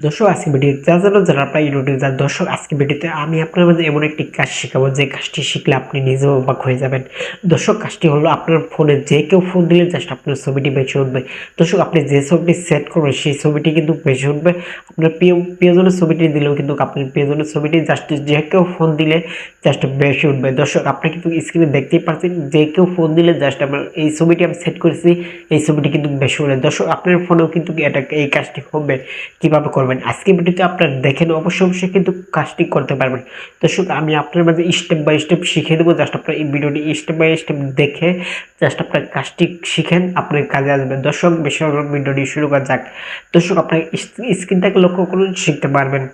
দর্শক আজকে ভিডিও যা জানো যারা আপনার ইউটিউবে যান দর্শক আজকে ভিডিওতে আমি আপনার মাঝে এমন একটি কাজ শেখাবো যে কাজটি শিখলে আপনি নিজেও অবাক হয়ে যাবেন। দর্শক, কাজটি হলো আপনার ফোনে যে কেউ ফোন দিলে জাস্ট আপনার ছবিটি বেঁচে উঠবে। দর্শক, আপনি যে ছবিটি সেট করবেন, সেই ছবিটি কিন্তু বেঁচে উঠবে। আপনার প্রিয়, প্রিয়জনের ছবিটি দিলেও কিন্তু আপনার প্রিয়জনের ছবিটি জাস্ট যে কেউ ফোন দিলে জাস্ট বেশি উঠবে। দর্শক, আপনি কিন্তু স্ক্রিনে দেখতেই পাচ্ছেন, যে কেউ ফোন দিলে জাস্ট আমার এই ছবিটি আমি সেট করেছি, এই ছবিটি কিন্তু বেশি উঠবে। দর্শক, আপনার ফোনেও কিন্তু এটা এই কাজটি হবে। কীভাবে করবেন? আজকে ভিডিওতে আপনারা দেখেন অবশ্যই অবশ্যই কিন্তু কাজটি করতে পারবেন। দর্শক, আমি আপনার মাঝে স্টেপ বাই স্টেপ শিখিয়ে দেবো। জাস্ট আপনার এই ভিডিওটি স্টেপ বাই স্টেপ দেখে জাস্ট আপনার কাজটি শিখেন, আপনার কাজে আসবে। দর্শক, বেশি ভিডিওটি শুরু করা যাক। দর্শক, আপনার স্ক্রিনটাকে লক্ষ্য করুন, শিখতে পারবেন।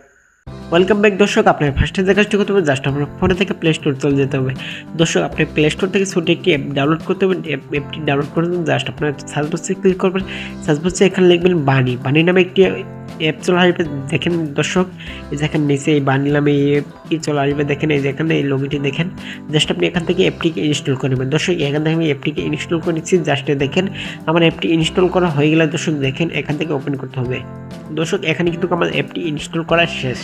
ওয়েলকাম ব্যাক দর্শক। আপনার ফার্স্টে যে কাজটি করতে হবে জাস্ট আপনার ফোনে থেকে প্লে স্টোর চলে যেতে হবে। দর্শক, আপনি প্লে স্টোর থেকে ছোটো একটি অ্যাপ ডাউনলোড করতে হবে। অ্যাপটি ডাউনলোড করে জাস্ট আপনার সার্চ বক্সে ক্লিক করবেন। সার্চ বক্সে এখানে লিখবেন বানি বানি নামে একটি অ্যাপ চলে আসবে। দেখেন দর্শক, এই যে এখানে নিচে এই বানি নামে এই অ্যাপটি চলে আসবে। দেখেন এই যে এখানে এই লোগোটি দেখেন। জাস্ট আপনি এখান থেকে অ্যাপটিকে ইনস্টল করে নেবেন। দর্শক, এখান থেকে আমি অ্যাপটিকে ইনস্টল করে নিচ্ছি। জাস্ট দেখেন, আমার অ্যাপটি ইনস্টল করা হয়ে গেলে দর্শক, দেখেন এখান থেকে ওপেন করতে হবে। দর্শক, এখানে কিন্তু আমার অ্যাপটি ইনস্টল করা শেষ।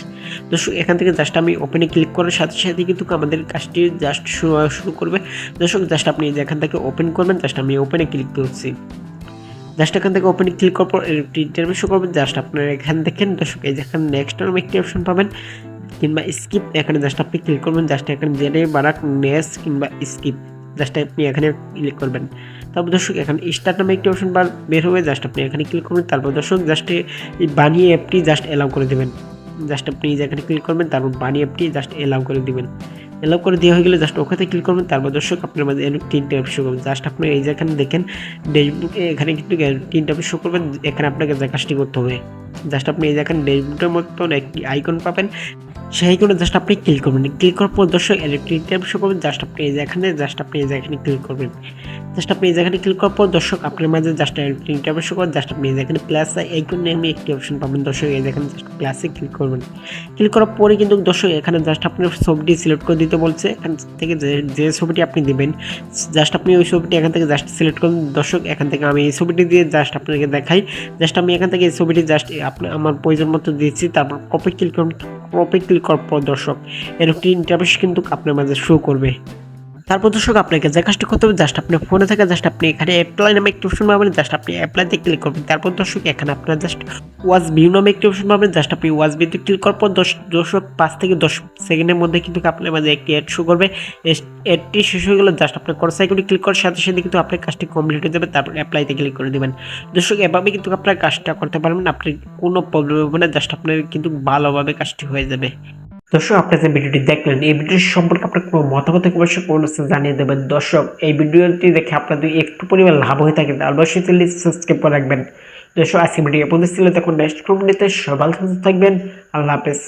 দর্শক এখান থেকে জাস্ট আমি ওপেনে ক্লিক করার সাথে সাথে কিন্তু আমাদের কাজটি জাস্ট শুরু করবে। দর্শক জাস্ট আপনি এখান থেকে ওপেন করবেন জাস্ট আমি ওপেনে ক্লিক করছি। জাস্ট এখান থেকে ওপেনে ক্লিক করার পর ইন্টারভিউ করবেন জাস্ট আপনার এখান দেখেন। দর্শক, এই যেখানে নেক্সট নামে একটি অপশন পাবেন। কিংবা স্কিপ এখানে জাস্ট আপনি ক্লিক করবেন জাস্ট এখানে জেনে বারাক নেস কিংবা স্কিপ জাস্ট আপনি এখানে ক্লিক করবেন। তারপর দর্শক, এখানে স্টার্ট নামে একটি অপশন বার বের হবে জাস্ট আপনি এখানে ক্লিক করবেন। তারপর দর্শক জাস্ট এই বানিয়ে অ্যাপটি জাস্ট অ্যালাউ করে দেবেন। জাস্ট আপনি এই জায়গাটি ক্লিক করবেন, তারপর বানিয়ে আপনি জাস্ট অ্যালাউ করে দিবেন। এলাও করে দেওয়া হয়ে গেলে জাস্ট ওখানে ক্লিক করবেন, তারপর দর্শক আপনার মাঝে এরকম তিনটে অপশন শো করবেন জাস্ট আপনি এই যেখানে দেখেন ডেসবুকে এখানে কিন্তু তিনটে অপশন শো করবেন, এখানে আপনাকে যে কাজটি করতে হবে। জাস্ট আপনি এই যেখানে ডেসবুকের মতন একটি আইকন পাবেন সেই আইকনে জাস্ট আপনি ক্লিক করবেন। ক্লিক করার পর দর্শক তিনটে অপশন করবেন, জাস্ট আপনি এই যেখানে জাস্ট আপনি এই যেখানে ক্লিক করবেন। জাস্ট আপনি এই জায়গাটা ক্লিক করার পর দর্শক, আপনার মাঝে জাস্ট তিনটে অপশন করবেন, জাস্ট আপনি এই যেখানে প্লাস আইকনে আমি একটি অপশন পাবেন। দর্শক, এই যেখানে জাস্ট প্লাসে ক্লিক করবেন। ক্লিক করার পরে কিন্তু দর্শক, এখানে জাস্ট আপনার ছবিটি সিলেক্ট করে দিতে বলছে। এখান থেকে যে ছবিটি আপনি দিবেন, জাস্ট আপনি ওই ছবিটি এখান থেকে জাস্ট সিলেক্ট করুন। দর্শক, এখান থেকে আমি এই ছবিটি দিয়ে জাস্ট আপনাকে দেখাই। জাস্ট আমি এখান থেকে এই ছবিটি জাস্ট আপনার আমার প্রয়োজন মতো দিয়েছি তারপর কপি ক্লিক করুন। কপি ক্লিক করার পর দর্শক এরকম ইন্টারভিউ কিন্তু আপনার মাঝে শো করবে। তারপর দর্শক আপনাকে যে কাজটি করতে হবে জাস্ট আপনার ফোনে থেকে জাস্ট আপনি এখানে অ্যাপ্লাই নামে একটি অপশন পাবেন জাস্ট আপনি অ্যাপ্লাইতে ক্লিক করবেন। তারপর দর্শক এখানে আপনার জাস্ট ওয়াজ ভিউ নামে একটি অপশন পাবেন জাস্ট আপনি ওয়াজ ভিউতে ক্লিক করার পর দশ দর্শক পাঁচ থেকে দশ সেকেন্ডের মধ্যে কিন্তু আপনার মাঝে একটি অ্যাড শো করবে। অ্যাডটি শেষ হয়ে গেলে জাস্ট আপনার কোর্স সাইকেলটি ক্লিক করার সাথে সাথে কিন্তু আপনার কাজটি কমপ্লিট হয়ে যাবে, তারপর অ্যাপ্লাইতে ক্লিক করে দেবেন। দর্শক, এভাবে কিন্তু আপনার কাজটা করতে পারবেন, আপনি কোনো প্রবলেম হবে না জাস্ট আপনার কিন্তু ভালোভাবে কাজটি হয়ে যাবে। দর্শক, আপনি যে ভিডিওটি দেখলেন, এই ভিডিওটি সম্পর্কে আপনার কোনো মতামত অবশ্যই কমেন্টস জানিয়ে দেবেন। দর্শক, এই ভিডিওটি দেখে আপনার যদি একটু পরিমাণ লাভ হয়ে থাকে, তাহলে অবশ্যই চ্যানেলটি সাবস্ক্রাইব করে রাখবেন। দর্শক আজকে ভিডিও পর্যন্ত ছিল। তখন নেক্সট ভিডিওতে সবাই থাকবেন, আল্লাহ হাফেজ।